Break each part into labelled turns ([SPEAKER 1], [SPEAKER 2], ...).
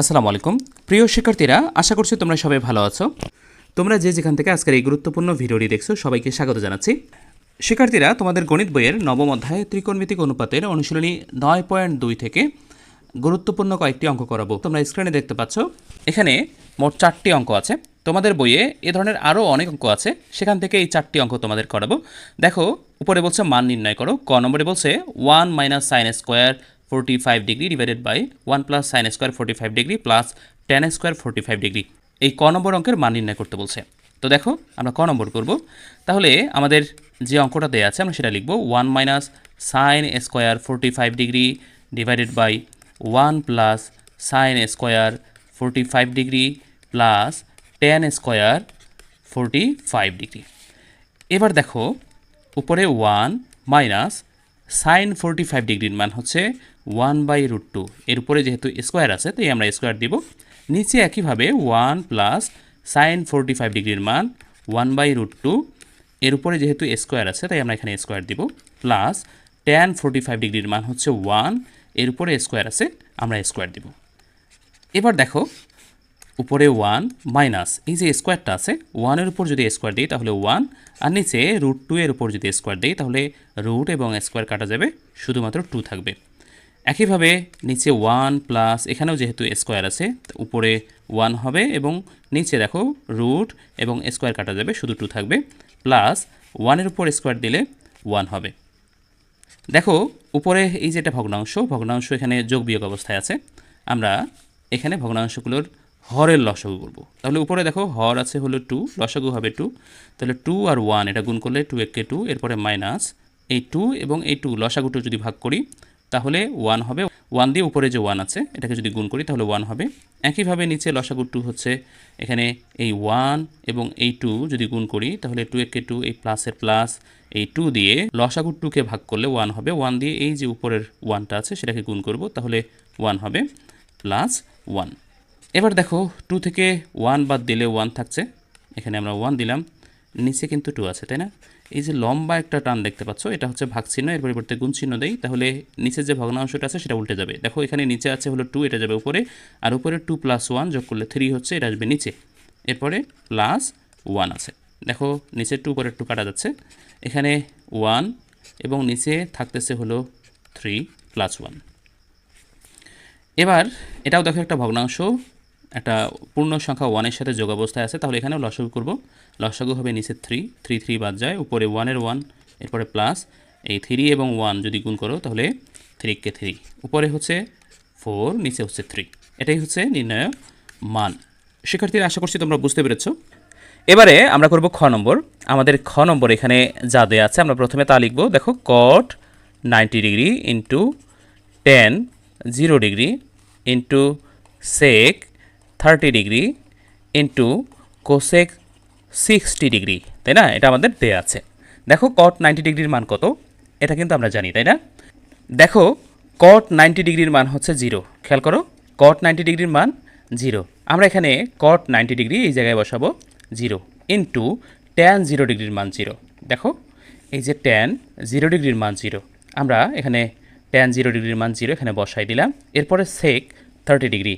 [SPEAKER 1] আসসালামু আলাইকুম। প্রিয় শিক্ষার্থীরা, আশা করছি তোমরা সবাই ভালো আছো। তোমরা যে যেখান থেকে আজকের এই গুরুত্বপূর্ণ ভিডিওটি দেখছ, সবাইকে স্বাগত জানাচ্ছি। শিক্ষার্থীরা, তোমাদের গণিত বইয়ের নবম অধ্যায় ত্রিকোণমিতিক অনুপাতের অনুশীলনী নয় পয়েন্ট দুই থেকে গুরুত্বপূর্ণ কয়েকটি অঙ্ক করাবো। তোমরা স্ক্রিনে দেখতে পাচ্ছ, এখানে মোট চারটি অঙ্ক আছে। তোমাদের বইয়ে এ ধরনের আরও অনেক অঙ্ক আছে, সেখান থেকে এই চারটি অঙ্ক তোমাদের করাবো। দেখো, উপরে বলছে মান নির্ণয় করো, ক নম্বরে বলছে one minus sine square forty five degree divided by one plus sine square forty five degree plus tan square forty five degree এই ক নম্বর অঙ্কের মান নির্ণয় করতে বলছে। তো দেখো, আমরা ক নম্বর করব। তাহলে আমাদের যে অঙ্কটা দেওয়া আছে, আমরা সেটা লিখব। One minus sine square forty five degree divided by one plus sine square forty five degree plus tan square forty five degree এবার দেখো, উপরে one minus sine forty five ডিগ্রির মান হচ্ছে ওয়ান বাই রুট টু। এর উপরে যেহেতু square আছে, তাই আমরা স্কোয়ার দিব। নিচে একইভাবে one plus sine forty five ডিগ্রির মান ওয়ান বাই রুট টু। এর উপরে যেহেতু স্কোয়ার আছে, তাই আমরা এখানে স্কোয়ার দিব। প্লাস ট্যান ফোরটি ফাইভ ডিগ্রির মান হচ্ছে ওয়ান। এর উপরে স্কোয়ার আছে, আমরা স্কোয়ার দিব। এবার দেখো, উপরে ওয়ান মাইনাস, এই যে স্কোয়ারটা আছে, ওয়ানের উপর যদি স্কোয়ার দিই তাহলে ওয়ান, আর নিচে রুট টু এর উপর যদি স্কোয়ার দিই তাহলে রুট এবং স্কোয়ার কাটা যাবে, শুধুমাত্র টু থাকবে। একইভাবে নিচে ওয়ান প্লাস এখানেও যেহেতু স্কোয়ার আছে উপরে ওয়ান হবে এবং নিচে দেখো রুট এবং স্কোয়ার কাটা যাবে, শুধু টু থাকবে প্লাস ওয়ানের উপর স্কোয়ার দিলে ওয়ান হবে। দেখো, উপরে এই যে এটা ভগ্নাংশ ভগ্নাংশ এখানে যোগ বিয়োগ অবস্থায় আছে, আমরা এখানে ভগ্নাংশগুলোর হরের লসাগু করব। তাহলে উপরে দেখো হর আছে হলো টু লসাগু হবে টু তাহলে টু আর ওয়ান এটা গুণ করলে টু একে টু এরপরে মাইনাস এই টু এবং এই টু লসাগু টু যদি ভাগ করি তাহলে ওয়ান হবে। ওয়ান দিয়ে উপরে যে ওয়ান আছে, এটাকে যদি গুণ করি, তাহলে ওয়ান হবে। একইভাবে নিচে লসাগু টু হচ্ছে, এখানে এই ওয়ান এবং এই টু যদি গুণ করি, তাহলে টু একে টু এই প্লাসের প্লাস এই টু দিয়ে লসাগু টুকে ভাগ করলে ওয়ান হবে। ওয়ান দিয়ে এই যে উপরের ওয়ানটা আছে, সেটাকে গুণ করব, তাহলে ওয়ান হবে প্লাস ওয়ান এবার দেখো টু থেকে ওয়ান বাদ দিলে ওয়ান থাকছে। এখানে আমরা ওয়ান দিলাম, নিচে কিন্তু টু আছে, তাই না? এই যে লম্বা একটা টান দেখতে পাচ্ছ, এটা হচ্ছে ভাগ চিহ্ন এর পরিবর্তে গুণ চিহ্ন দেই, তাহলে নিচে যে ভগ্নাংশটা আছে সেটা উল্টে যাবে। দেখো, এখানে নিচে আছে হলো টু এটা যাবে উপরে, আর উপরে টু প্লাস ওয়ান যোগ করলে থ্রি হচ্ছে, এটা আসবে নিচে। এরপরে প্লাস ওয়ান আছে। দেখো, নিচে টু করে টু কাটা যাচ্ছে। এখানে ওয়ান এবং নিচে থাকতেছে হলো থ্রি প্লাস ওয়ান এবার, এটাও দেখো একটা ভগ্নাংশ একটা পূর্ণ সংখ্যা ওয়ানের সাথে যোগ অবস্থায় আছে, তাহলে এখানেও লসাগু করব। লসাগু হবে নিচে থ্রি থ্রি থ্রি বাদ যায়, উপরে ওয়ানের ওয়ান এরপরে প্লাস এই থ্রি এবং ওয়ান যদি গুণ করো, তাহলে থ্রি কে থ্রি উপরে হচ্ছে ফোর নিচে হচ্ছে থ্রি এটাই হচ্ছে নির্ণয় মান। শিক্ষার্থীরা, আশা করছি তোমরা বুঝতে পেরেছ। এবারে আমরা করব খ নম্বর। আমাদের খ নম্বর এখানে যা দেওয়া আছে, আমরা প্রথমে তা লিখব। দেখো cot ninety degree into tan zero degree into sec thirty degree into cosec sixty degree তাই না? এটা আমাদের দেয়া আছে। দেখো কট নাইনটি ডিগ্রির মান কত? এটা কিন্তু আমরা জানি, তাই না? দেখো কট নাইনটি ডিগ্রির মান হচ্ছে জিরো খেয়াল করো কট নাইনটি ডিগ্রির মান জিরো আমরা এখানে কট নাইনটি ডিগ্রি এই জায়গায় বসাবো জিরো ইন্টু ট্যান জিরো ডিগ্রির মান জিরো দেখো, এই যে ট্যান জিরো ডিগ্রির মান জিরো আমরা এখানে ট্যান জিরো ডিগ্রির মান জিরো এখানে বসাই দিলাম। এরপরে সেক থার্টি ডিগ্রি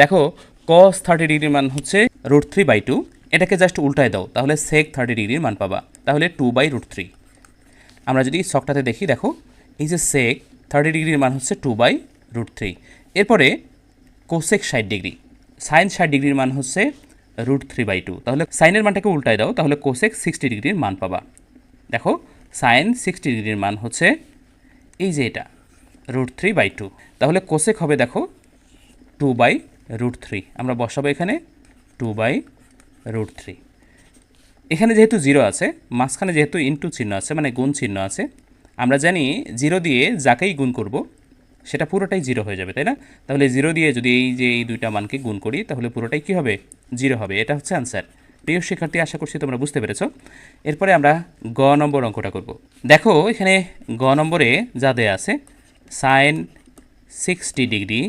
[SPEAKER 1] দেখো কস থার্টি ডিগ্রির মান হচ্ছে রুট থ্রি বাই টু এটাকে জাস্ট উল্টায় দাও, তাহলে সেক থার্টি ডিগ্রির মান পাবা। তাহলে টু বাই রুট থ্রি আমরা যদি শখটাতে দেখি, দেখো, এই যে সেক থার্টি ডিগ্রির মান হচ্ছে টু বাই রুট থ্রি এরপরে কোসেক ষাট ডিগ্রি সাইন ষাট ডিগ্রির মান হচ্ছে রুট থ্রি বাই টু তাহলে সাইনের মানটাকে উল্টায় দাও, তাহলে কোসেক সিক্সটি ডিগ্রির মান পাবা। দেখো সাইন সিক্সটি ডিগ্রির মান হচ্ছে এই যে এটা রুট থ্রি বাই টু তাহলে কোসেক হবে, দেখো টু বাই রুট থ্রি আমরা বসাবো এখানে টু বাই রুট থ্রি এখানে যেহেতু জিরো আছে, মাঝখানে যেহেতু ইনটু চিহ্ন আছে মানে গুণ চিহ্ন আছে, আমরা জানি জিরো দিয়ে যাকেই গুণ করব, সেটা পুরোটাই জিরো হয়ে যাবে, তাই না? তাহলে জিরো দিয়ে যদি এই যে এই দুইটা মানকে গুণ করি, তাহলে পুরোটাই কী হবে? জিরো হবে। এটা হচ্ছে আনসার প্রিয় শিক্ষার্থী, আশা করছি তোমরা বুঝতে পেরেছ। এরপরে আমরা গ নম্বর অঙ্কটা করব। দেখো, এখানে গ নম্বরে যা দেয়া আছে sine sixty degree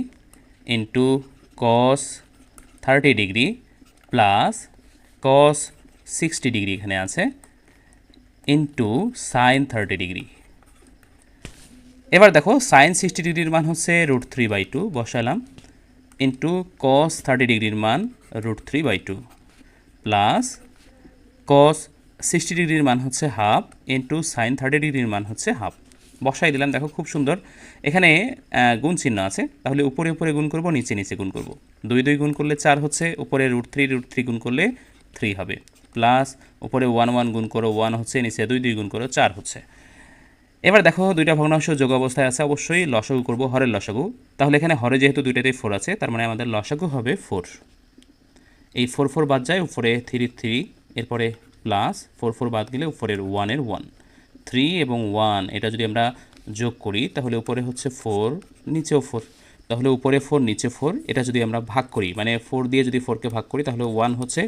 [SPEAKER 1] into cos thirty degree plus cos sixty degree এখানে আছে ইন্টু সাইন থার্টি ডিগ্রি এবার দেখো সাইন সিক্সটি ডিগ্রির মান হচ্ছে রুট থ্রি বাই টু বসালাম। ইন্টু কস থার্টি ডিগ্রির মান root three by two plus cos sixty ডিগ্রির মান হচ্ছে হাফ ইন্টু সাইন থার্টি ডিগ্রির মান হচ্ছে হাফ বসাই দিলাম, দেখো খুব সুন্দর। এখানে গুণ চিহ্ন আছে। তাহলে উপরে উপরে গুণ করব, নিচে নিচে গুণ করব। দুই দুই গুণ করলে চার হচ্ছে, উপরে রুট থ্রি রুট থ্রি গুণ করলে থ্রি হবে। প্লাস উপরে ওয়ান ওয়ান গুণ করো ওয়ান হচ্ছে, নিচে দুই দুই গুণ করো, চার হচ্ছে। এবার দেখো, দুইটা ভগ্নাংশ যোগ অবস্থায় আছে, অবশ্যই লসাগু করব, হরের লসাগু। তাহলে এখানে হরে যেহেতু দুইটাতেই ফোর আছে, তার মানে আমাদের লসাগু হবে ফোর এই ফোর ফোর বাদ যায়, উপরে থ্রি থ্রি এরপরে প্লাস ফোর ফোর বাদ গেলে উপরের ওয়ানের ওয়ান থ্রি এবং ওয়ান এটা যদি আমরা যোগ করি, তাহলে উপরে হচ্ছে ফোর নিচেও ফোর তাহলে উপরে ফোর নিচে ফোর এটা যদি আমরা ভাগ করি মানে ফোর দিয়ে যদি ফোরকে ভাগ করি, তাহলে ওয়ান হচ্ছে,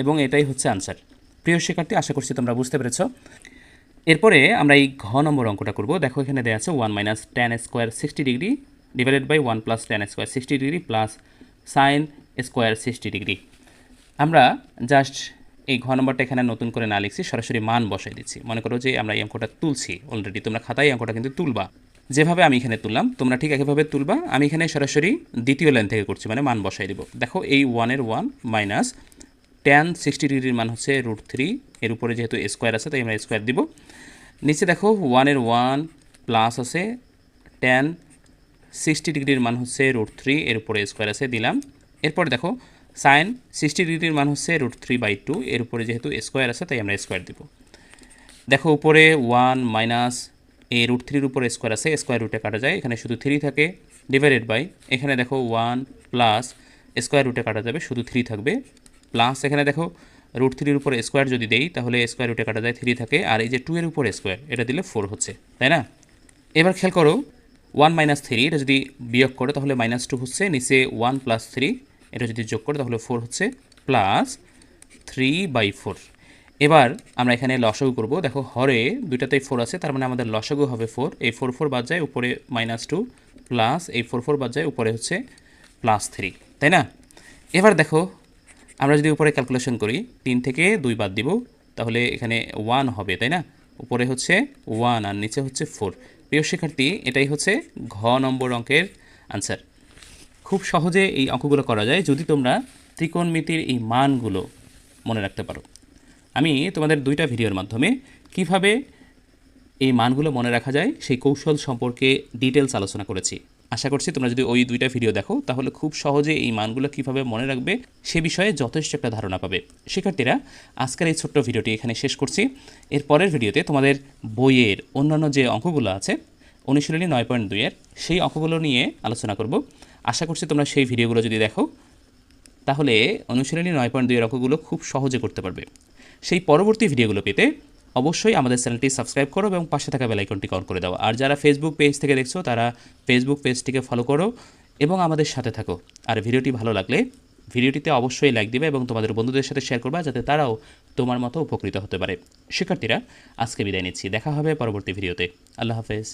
[SPEAKER 1] এবং এটাই হচ্ছে আনসার প্রিয় শিক্ষার্থী, আশা করছি তোমরা বুঝতে পেরেছ। এরপরে আমরা এই ঘ নম্বর অঙ্কটা করব। দেখো, এখানে দেওয়া আছে one minus tan square sixty degree divided by one plus tan square sixty degree plus sine square sixty degree আমরা জাস্ট এই ঘ নম্বরটা এখানে নতুন করে না লিখছি, সরাসরি মান বসাই দিচ্ছি। মনে করো যে আমরা এই অঙ্কটা তুলছি অলরেডি তোমরা খাতায় অঙ্কটা কিন্তু তুলবা। যেভাবে আমি এখানে তুললাম, তোমরা ঠিক একইভাবে তুলবা। আমি এখানে সরাসরি দ্বিতীয় লাইন থেকে করছি মানে মান বসাই দিব। দেখো, এই ওয়ানের ওয়ান মাইনাস টেন সিক্সটি ডিগ্রির মান হচ্ছে রুট থ্রি এর উপরে যেহেতু স্কোয়ার আছে, তাই আমরা স্কোয়ার দিব। নিচে দেখো ওয়ানের ওয়ান প্লাস আছে টেন সিক্সটি ডিগ্রির মান হচ্ছে রুট থ্রি এর উপরে স্কোয়ার আছে, দিলাম। এরপর দেখো সাইন সিক্সটি ডিগ্রির মান হচ্ছে রুট থ্রি বাই টু এর উপরে যেহেতু স্কোয়ার আছে, তাই আমরা স্কোয়ার দিব। দেখো উপরে ওয়ান মাইনাস এ রুট থ্রির উপরে স্কোয়ার আছে স্কোয়ার রুটে কাটা যায়, এখানে শুধু থ্রি থাকে ডিভাইডেড বাই এখানে দেখো ওয়ান প্লাস স্কোয়ার রুটে কাটা যাবে, শুধু থ্রি থাকবে। প্লাস এখানে দেখো রুট থ্রির উপরে স্কোয়ার যদি দেই, তাহলে স্কোয়ার রুটে কাটা যায় থ্রি থাকে, আর এই যে টু এর উপরে স্কোয়ার এটা দিলে ফোর হচ্ছে, তাই না? এবার খেয়াল করো ওয়ান মাইনাস থ্রি এটা যদি বিয়োগ করো, তাহলে মাইনাস টু হচ্ছে, নিচে ওয়ান প্লাস থ্রি এটা যদি যোগ করো, তাহলে ফোর হচ্ছে প্লাস থ্রি বাই ফোর এবার আমরা এখানে লসাগু করব। দেখো, হরে দুইটাতেই ফোর আছে, তার মানে আমাদের লসাগু হবে ফোর এই ফোর ফোর বাদ যায়, উপরে মাইনাস টু প্লাস এই ফোর ফোর বাদ যায়, উপরে হচ্ছে প্লাস থ্রি তাই না? এবার দেখো, আমরা যদি উপরে ক্যালকুলেশন করি, তিন থেকে দুই বাদ দিব, তাহলে এখানে ওয়ান হবে, তাই না? উপরে হচ্ছে ওয়ান আর নিচে হচ্ছে ফোর প্রিয় শিক্ষার্থী, এটাই হচ্ছে ঘ নম্বর অঙ্কের আনসার খুব সহজে এই অঙ্কগুলো করা যায় যদি তোমরা ত্রিকোণমিতির এই মানগুলো মনে রাখতে পারো। আমি তোমাদের দুইটা ভিডিওর মাধ্যমে কীভাবে এই মানগুলো মনে রাখা যায়, সেই কৌশল সম্পর্কে ডিটেলস আলোচনা করেছি। আশা করছি তোমরা যদি ওই দুইটা ভিডিও দেখো, তাহলে খুব সহজে এই মানগুলো কীভাবে মনে রাখবে সে বিষয়ে যথেষ্ট একটা ধারণা পাবে। শিক্ষার্থীরা, আজকের এই ছোট্ট ভিডিওটি এখানে শেষ করছি। এর পরের ভিডিওতে তোমাদের বইয়ের অন্যান্য যে অঙ্কগুলো আছে, অনুশীলনী নয় পয়েন্ট দুইয়ের, সেই অঙ্কগুলো নিয়ে আলোচনা করব। আশা করছি তোমরা সেই ভিডিওগুলো যদি দেখো, তাহলে অনুশীলনী নয় পয়েন্ট দুই অঙ্কগুলো খুব সহজে করতে পারবে। সেই পরবর্তী ভিডিওগুলো পেতে অবশ্যই আমাদের চ্যানেলটি সাবস্ক্রাইব করো এবং পাশে থাকা বেলাইকনটি অন করে দাও। আর যারা ফেসবুক পেজ থেকে দেখছ, তারা ফেসবুক পেজটিকে ফলো করো এবং আমাদের সাথে থাকো। আর ভিডিওটি ভালো লাগলে ভিডিওটিতে অবশ্যই লাইক দিবে এবং তোমাদের বন্ধুদের সাথে শেয়ার করবা, যাতে তারাও তোমার মতো উপকৃত হতে পারে। শিক্ষার্থীরা, আজকে বিদায় নিচ্ছি। দেখা হবে পরবর্তী ভিডিওতে। আল্লাহ হাফেজ।